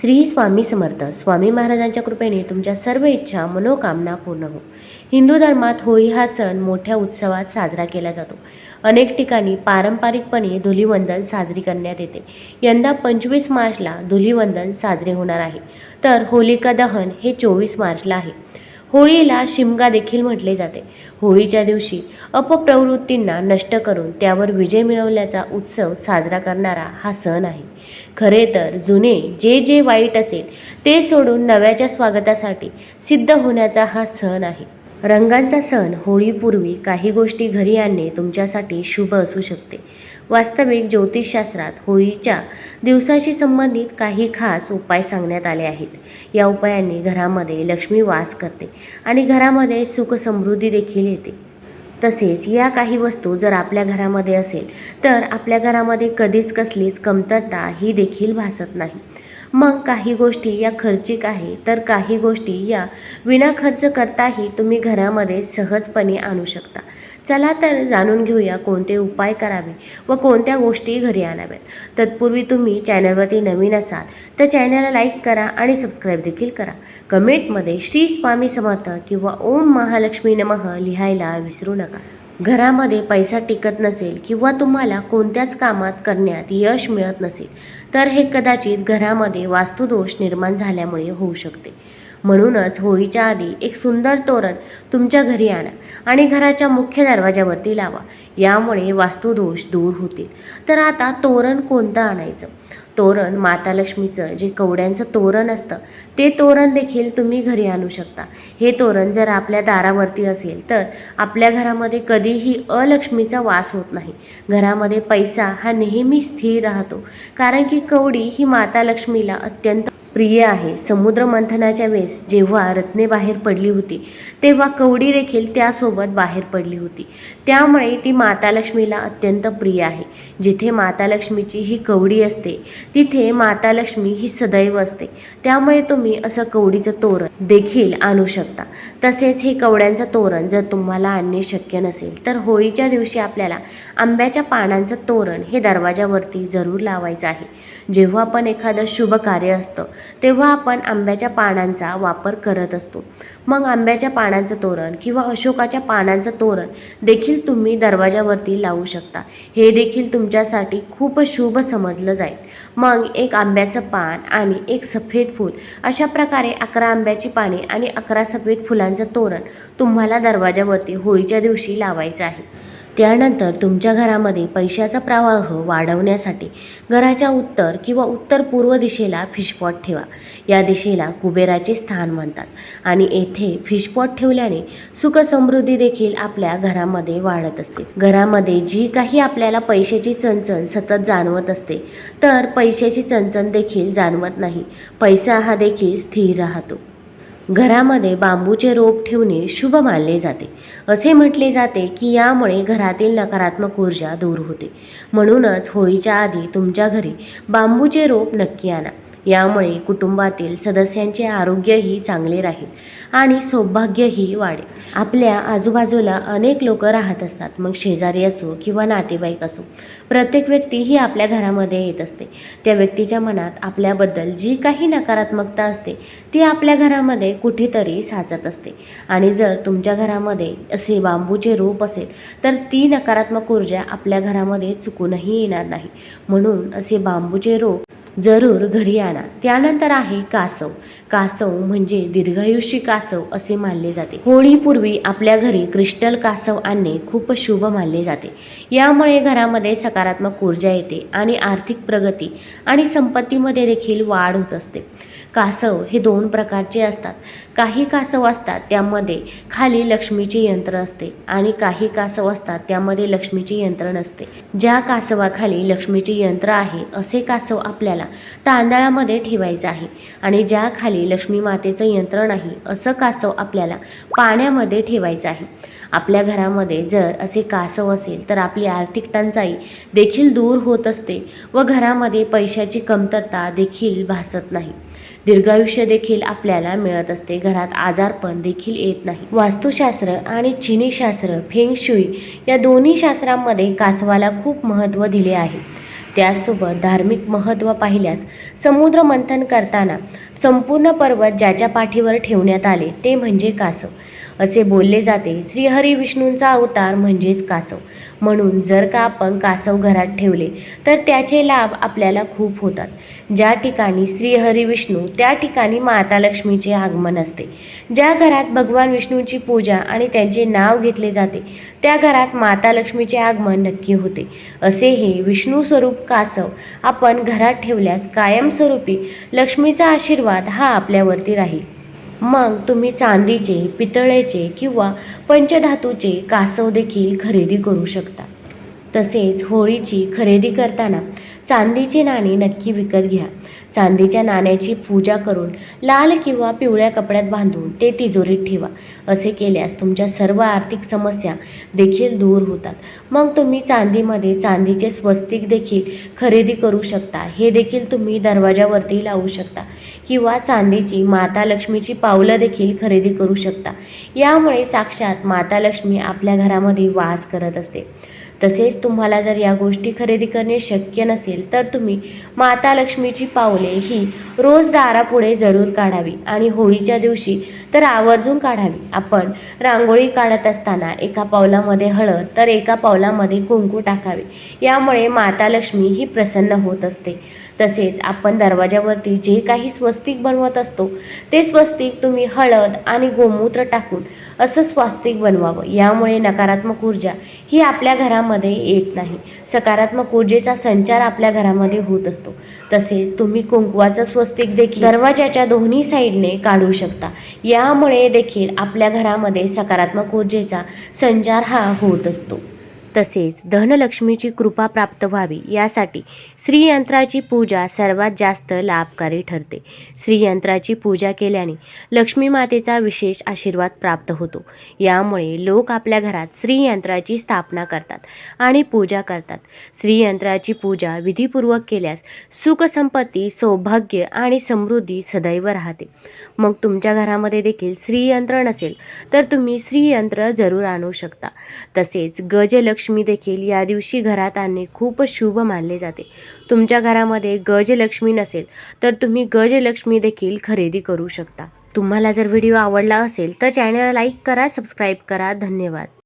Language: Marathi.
श्री स्वामी समर्थ. स्वामी महाराजांच्या कृपेने तुमच्या सर्व इच्छा मनोकामना पूर्ण हो. हिंदू धर्मात होळी हा सण मोठ्या उत्सवात साजरा केला जातो. अनेक ठिकाणी पारंपरिकपणे धुलीवंदन साजरी करण्यात येते. यंदा पंचवीस मार्चला धुलीवंदन साजरे होणार आहे. तर होलिका दहन हे चोवीस मार्चला आहे. होळीला शिमगा देखील म्हटले जाते. होळीच्या दिवशी अपप्रवृत्तींना नष्ट करून त्यावर विजय मिळवल्याचा उत्सव साजरा करणारा हा सण आहे. खरे तर जुने जे जे वाईट असेल ते सोडून नव्याच्या स्वागतासाठी सिद्ध होण्याचा हा सण आहे. रंगांचा सण होळीपूर्वी काही गोष्टी घरी आणणे तुमच्यासाठी शुभ असू शकते. वास्तविक ज्योतिषशास्त्रात होळीच्या दिवसाशी संबंधित काही खास उपाय सांगण्यात आले आहेत. या उपायांनी घरामध्ये लक्ष्मी वास करते आणि घरामध्ये सुख समृद्धी देखील येते. तसेच या काही वस्तू जर आपल्या घरामध्ये असेल तर आपल्या घरामध्ये कधीच कसलीच कमतरता ही देखील भासत नाही. मग काही गोष्टी या खर्चिक आहे तर काही गोष्टी या विना खर्च करताही तुम्ही घरामध्ये सहजपणे आणू शकता. चला तर जाणून घेऊया कोणते उपाय करावे व कोणत्या गोष्टी घरी आणाव्यात. तत्पूर्वी तुम्ही चॅनलवरती नवीन असाल तर चॅनलला लाईक करा आणि सबस्क्राईब देखील करा. कमेंटमध्ये श्री स्वामी समर्थ किंवा ओम महालक्ष्मी नमः लिहायला विसरू नका. घरामध्ये पैसा टिकत नसेल किंवा तुम्हाला कोणत्याच कामात करण्यात यश मिळत नसेल तर हे कदाचित घरामध्ये वास्तुदोष निर्माण झाल्यामुळे होऊ शकते. म्हणूनच होळीच्या आधी एक सुंदर तोरण तुमच्या घरी आणा आणि घराच्या मुख्य दरवाजावरती लावा. यामुळे वास्तुदोष दूर होतील. तर आता तोरण कोणतं आणायचं? तोरण माता लक्ष्मीचं जे कवड्यांचं तोरण असतं ते तोरण देखील तुम्ही घरी आणू शकता. हे तोरण जर आपल्या दारावरती असेल तर आपल्या घरामध्ये कधीही अलक्ष्मीचा वास होत नाही. घरामध्ये पैसा हा नेहमी स्थिर राहतो. कारण की कवडी ही माता लक्ष्मीला अत्यंत प्रिय आहे. समुद्र मंथनाच्या वेळेस जेव्हा रत्ने बाहेर पडली होती तेव्हा कवडी देखील त्यासोबत बाहेर पडली होती. त्यामुळे ती माता लक्ष्मीला अत्यंत प्रिय आहे. जिथे माता लक्ष्मीची ही कवडी असते तिथे माता लक्ष्मी ही सदैव असते. त्यामुळे तुम्ही असं कवडीचं तोरण देखील आणू शकता. तसेच हे कवड्यांचं तोरण जर तुम्हाला आणणे शक्य नसेल तर होळीच्या दिवशी आपल्याला आंब्याच्या पानांचं तोरण हे दरवाजावरती जरूर लावायचं आहे. जेव्हा पण एखादं शुभ कार्य असतं तेव्हा आपण आंब्याच्या पानांचा वापर करत असतो. मग आंब्याच्या पानांचं तोरण किंवा अशोकाच्या पानांचं तोरण देखील तुम्ही दरवाजावरती लावू शकता. हे देखील तुमच्यासाठी खूप शुभ समजलं जाईल. मग एक आंब्याचं पान आणि एक सफेद फूल अशा प्रकारे अकरा आंब्याची पाने आणि अकरा सफेद फुलांचं तोरण तुम्हाला दरवाजावरती होळीच्या दिवशी लावायचं आहे. त्यानंतर तुमच्या घरामध्ये पैशाचा प्रवाह वाढवण्यासाठी घराच्या उत्तर किंवा उत्तर पूर्व दिशेला फिशपॉट ठेवा. या दिशेला कुबेराचे स्थान म्हणतात आणि येथे फिशपॉट ठेवल्याने सुखसमृद्धी देखील आपल्या घरामध्ये वाढत असते. घरामध्ये जी काही आपल्याला पैशाची चणचण सतत जाणवत असते तर पैशाची चणचण देखील जाणवत नाही. पैसा हा देखील स्थिर राहतो. घरामध्ये बांबूचे रोप ठेवणे शुभ मानले जाते. असे म्हटले जाते की यामुळे घरातील नकारात्मक ऊर्जा दूर होते. म्हणूनच होळीच्या आधी तुमच्या घरी बांबूचे रोप नक्की आणा. यामुळे कुटुंबातील सदस्यांचे आरोग्यही चांगले राहील आणि सौभाग्यही वाढेल. आपल्या आजूबाजूला अनेक लोक राहत असतात. मग शेजारी असो किंवा नातेवाईक असो प्रत्येक व्यक्ती ही आपल्या घरामध्ये येत असते. त्या व्यक्तीच्या मनात आपल्याबद्दल जी काही नकारात्मकता असते ती आपल्या घरामध्ये कुठेतरी साचत असते. आणि जर तुमच्या घरामध्ये असे बांबूचे रोप असेल तर ती नकारात्मक ऊर्जा आपल्या घरामध्ये चुकूनही येणार नाही. म्हणून असे बांबूचे रोप जरूर घरी आणा. त्यानंतर आहे कासव. कासव म्हणजे दीर्घायुषी कासव असे मानले जाते. होळीपूर्वी आपल्या घरी क्रिस्टल कासव आणणे खूप शुभ मानले जाते. यामुळे घरामध्ये सकारात्मक ऊर्जा येते आणि आर्थिक प्रगती आणि संपत्तीमध्ये देखील वाढ होत असते. कासव हे दोन प्रकारचे असतात. काही कासव असतात त्यामध्ये खाली लक्ष्मीचे यंत्र असते आणि काही कासव असतात त्यामध्ये लक्ष्मीचे यंत्र नसते. ज्या कासवाखाली लक्ष्मीचे यंत्र आहे असे कासव आपल्याला तांदळामध्ये ठेवायचं आहे आणि ज्या खाली लक्ष्मी मातेचं यंत्र नाही असं कासव आपल्याला पाण्यामध्ये ठेवायचं आहे. आपल्या घरामध्ये जर असे कासव असेल तर आपली आर्थिक टंचाई देखील दूर होत असते व घरामध्ये पैशाची कमतरता देखील भासत नाही. दीर्घायुष्य देखील आपल्याला मिळत असते. घरात आजारपण देखील येत नाही. वास्तुशास्त्र आणि चिनी शास्त्र फेंग शुई या दोन्ही शास्त्रांमध्ये कासवाला खूप महत्त्व दिले आहे. त्याचसोबत धार्मिक महत्त्व पाहिल्यास समुद्र मंथन करताना संपूर्ण पर्वत ज्याच्या पाठीवर ठेवण्यात आले ते म्हणजे कासव. असे बोलले जाते श्रीहरी विष्णूंचा अवतार म्हणजेच कासव. म्हणून जर का आपण कासव घरात ठेवले तर त्याचे लाभ आपल्याला खूप होतात. ज्या ठिकाणी श्रीहरी विष्णू त्या ठिकाणी माता लक्ष्मीचे आगमन असते. ज्या घरात भगवान विष्णूची पूजा आणि त्यांचे नाव घेतले जाते त्या घरात माता लक्ष्मीचे आगमन नक्की होते. असे हे विष्णू स्वरूप कासव आपण घरात ठेवल्यास कायमस्वरूपी लक्ष्मीचा आशीर्वाद हा आपल्यावरती राहील. मग तुम्ही चांदीचे पितळेचे किंवा पंचधातूचे कासव देखील खरेदी करू शकता. तसेच होळीची खरेदी करताना चांदीची नाणी नक्की विकत घ्या. चांदीच्या नाण्याची पूजा करून लाल किंवा पिवळ्या कपड्यात बांधून ते तिजोरीत ठेवा. असे केल्यास तुमच्या सर्व आर्थिक समस्या देखील दूर होतात. मग तुम्ही चांदीमध्ये चांदीचे स्वस्तिक देखील खरेदी करू शकता. हे देखील तुम्ही दरवाजावरती लावू शकता किंवा चांदीची माता लक्ष्मीची पावलं देखील खरेदी करू शकता. यामुळे साक्षात माता लक्ष्मी आपल्या घरामध्ये वास करत असते. तसेच तुम्हाला जर या गोष्टी खरेदी करणे शक्य नसेल तर तुम्ही माता लक्ष्मीची पावले ही रोज दारापुढे जरूर काढावी आणि होळीच्या दिवशी तर आवर्जून काढावी. आपण रांगोळी काढत असताना एका पावलामध्ये हळद तर एका पावलामध्ये कुंकू टाकावे. यामुळे माता लक्ष्मी ही प्रसन्न होत असते. तसेच आपण दरवाजावरती जे काही स्वस्तिक बनवत असतो ते स्वस्तिक तुम्ही हळद आणि गोमूत्र टाकून असं स्वास्तिक बनवावं. यामुळे नकारात्मक ऊर्जा ही आपल्या घरामध्ये येत नाही. सकारात्मक ऊर्जेचा संचार आपल्या घरामध्ये होत असतो. तसेच तुम्ही कुंकवाचं स्वस्तिक देखील दरवाजाच्या दोन्ही साईडने काढू शकता. यामुळे देखील आपल्या घरामध्ये सकारात्मक ऊर्जेचा संचार हा होत असतो. तसेच धनलक्ष्मीची कृपा प्राप्त व्हावी यासाठी श्रीयंत्राची पूजा सर्वात जास्त लाभकारी ठरते. श्रीयंत्राची पूजा केल्याने लक्ष्मी मातेचा विशेष आशीर्वाद प्राप्त होतो. यामुळे लोक आपल्या घरात श्रीयंत्राची स्थापना करतात आणि पूजा करतात. श्रीयंत्राची पूजा विधीपूर्वक केल्यास सुखसंपत्ती सौभाग्य आणि समृद्धी सदैव राहते. मग तुमच्या घरामध्ये देखील श्रीयंत्र नसेल तर तुम्ही श्रीयंत्र जरूर आणू शकता. तसेच गजलक्ष्मी गजलक्ष्मी देखील या दिवशी घरात आणणे खूप शुभ मानले जाते. तुमच्या घरामध्ये गजलक्ष्मी नसेल तर तुम्ही गजलक्ष्मी देखील खरेदी करू शकता. तुम्हाला जर व्हिडिओ आवडला असेल तर चॅनलला लाईक करा सबस्क्राईब करा. धन्यवाद.